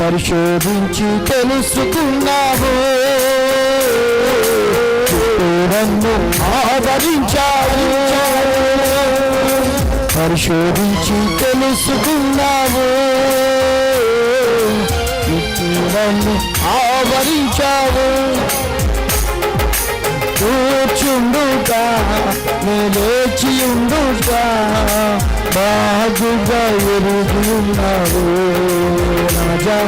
పరిశోధించి తెలుసుకున్నావు. నన్ను ఆదరించావు పరిశోధించి తెలుసుకున్నావు. నన్ను ఆవరించావు. కూర్చుండుగా లేచి బాగుగా ఎరుగున్నావు రాజా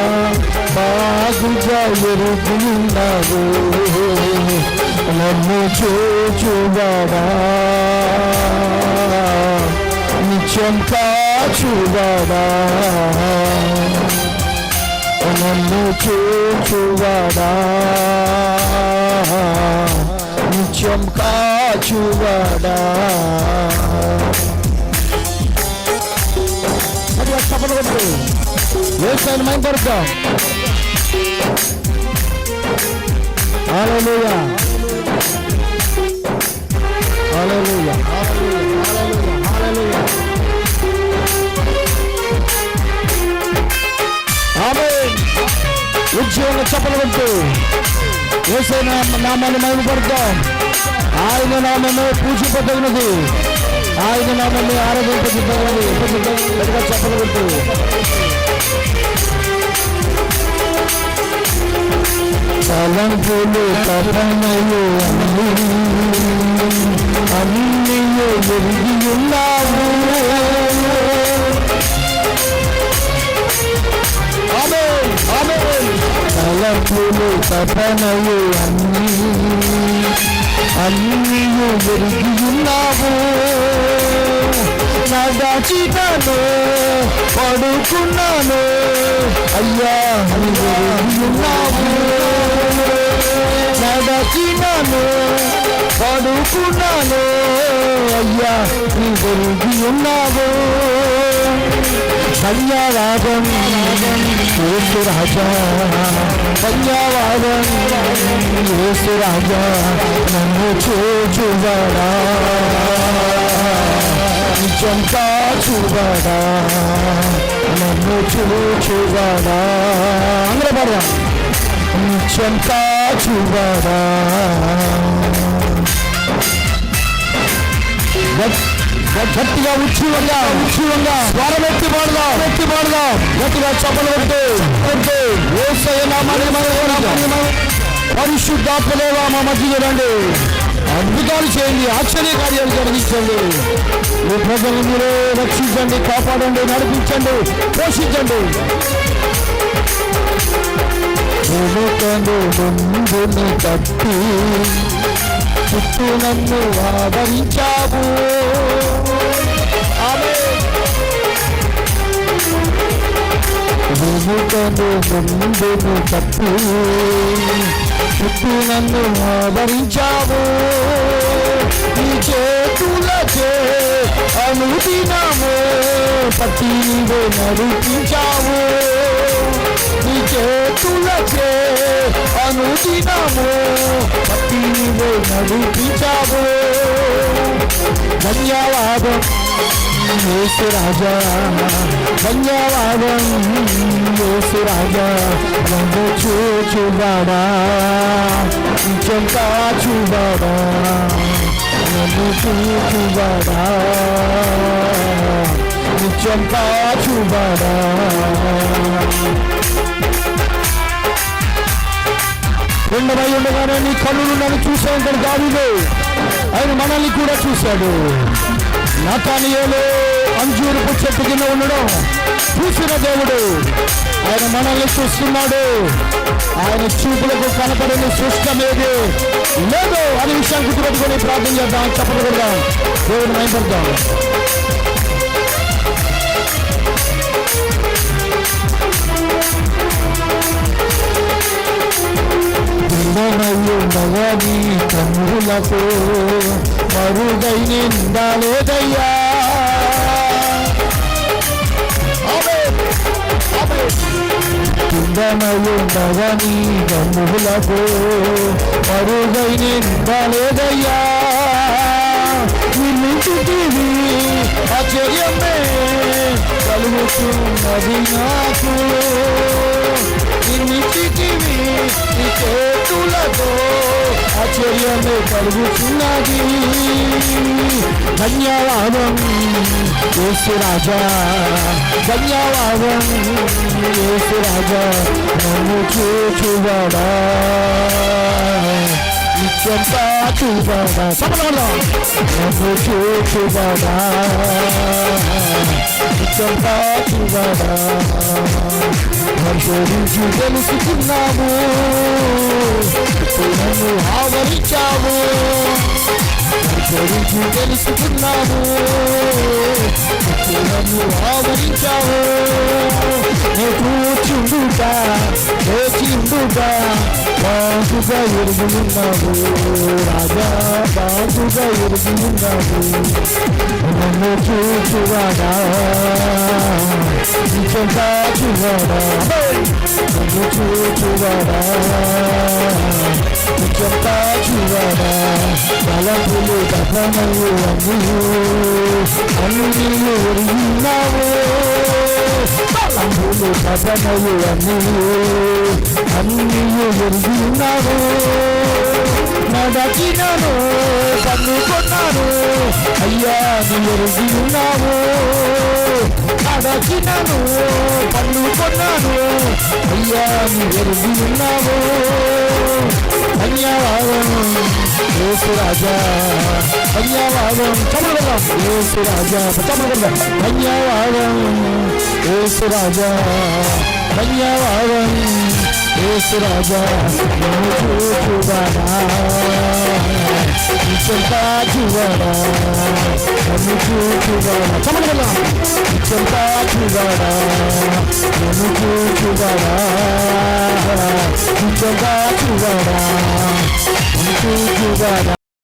బాగుగా ఎరుగున్నావు నన్ను చూచువాడా నిత్యం కాచువాడా నన్ను చూచువాడా నిత్యం కాచువాడా చెప్పలు కొట్టు వ్యవసాయం మేము కొడతాం హల్లెలూయా హల్లెలూయా హల్లెలూయా హల్లెలూయా ఆమేన్ ఉద్యోగ చెప్పలు కొట్టు వేసే నామాన్ని మేము పడతాం ఆయన నామమే పూజింపదగినది ఆయన నామమే ఆరాధింపదగినది గట్టిగా చెప్పలు కొట్టు తలంపులు తపనలు అన్నీ ఎరిగి ఉన్నావు. తలంపులు ఆమేన్. తలపులు తపనలు అన్నీ అన్నీ ఎరిగి ఉన్నావు నడచినను పడుకున్నాను. అయ్యా నీ ఉన్నావు నడచినను పడుకున్నాను. అయ్యా నీ ఎరిగి ఉన్నావు ధన్యవాదం యేసు రాజా ధన్యవాదం యేసు రాజా నన్ను చూచువడా. నిజం కాచువడా నన్ను చూచువడా. అందరూ పడదాం. నిత్యం కాచువడా గట్టిగా ఉచ్చివంగా ఉచ్చివంగా స్వరమెత్తి పాడదాం ఎత్తి పాడదాం. గట్టిగా చప్పలు కొట్టు కొట్టు ఏసయ్య నామాన్ని పరిశుద్ధాత్మదేవా మా మధ్య చూడండి అద్భుతాలు చేయండి ఆశ్చర్య కార్యాలు జరిగించండి. మీ ప్రజలను మీరే రక్షించండి కాపాడండి నడిపించండి పోషించండి. వెనుకను ముందుని తప్పి చుట్టూ నన్ను ఆదరించావు. వెనుకను ముందును తప్పి చుట్టూ నన్ను ఆదరించావు. నీ చేతులచే అనుదినము పట్టి నీవే నడిపించావు. నీ చేతులచే అనుదినము పట్టి నడిపించావు ధన్యవాదం యేసు రాజా. ధన్యవాదం యేసు రాజా. నన్ను చూచువాడా? చెంతా చూవాడా? నన్ను చూచువాడా? చెంతా చూవాడా? ఉండవై ఉండగానే నీ కళ్ళు నన్ను చూసాడు దావిదు ఆయన మనల్ని కూడా చూశాడు. నతానియోలో అంజూరపు చెట్టు కింద ఉండడం చూసిన దేవుడు. ఆయన మనల్ని చూస్తున్నాడు. ఆయన చూపులకు కనపడని సృష్టమేది లేదు అనే విషయాన్ని గుర్తుపెట్టుకొని ప్రార్థన చేద్దాం. చెప్పకూడదాం దేవుడు మైపడదాం కన్నులకు మరుగై నిందాలేదయ్యా. కిందనయుండవని గమ్ములకు మరుగై నిందలేదయ్యా. నిన్నింటివి ఆశ్చర్యమే కలుగుతున్నది నాకు. నితికివి చేతులతో ఆశ్చర్యమే కలుగుతున్నది ధన్యవాదం యేసు రాజా. ధన్యవాదం యేసు రాజా. నన్ను చూచువాడా. నిత్యం కాచువాడా సఫలంలో నన్ను చూచువాడా నిత్యం కాచువాడా పరిశోధించి తెలుసుకున్నాము ఇప్పుడు నన్ను ఆవరించావు పరిశోధించి తెలుసుకున్నాము ఇప్పుడు నన్ను ఆవరించావు నే కూర్చుండుట లేచిండుట బాగుగా ఎరుగున్నావు రాజా బాగుగా ఎరుగున్నావు నన్ను చూచువాడా నిజం కాచువాడా నన్ను చూచువాడా నిజం కాచువాడా బలములు దహనము అన్ని అన్ని ఎరిగినావు బలములు దహనము అన్ని అన్ని ఎరిగినావు నడచినను కన్నుకున్నాను అయ్యా నీ ఎరిగినావు నడచినను కన్నుకున్నాను అయ్యా నీ ఎరిగినావు ధన్యవాదం యేసు రాజా. ధన్యవాదం చమలగలం యేసు రాజా చమలగలం ధన్యవాదం యేసు రాజా ధన్యవాదం. యేసు రాజా నన్ను చూచువాడా? నిత్యంతా చూవాడా? నన్ను చూచువాడా? చమలగలం నిత్యంతా చూవాడా? నన్ను చూచువాడా? నిత్యంతా చూవాడా? నన్ను చూచువాడా?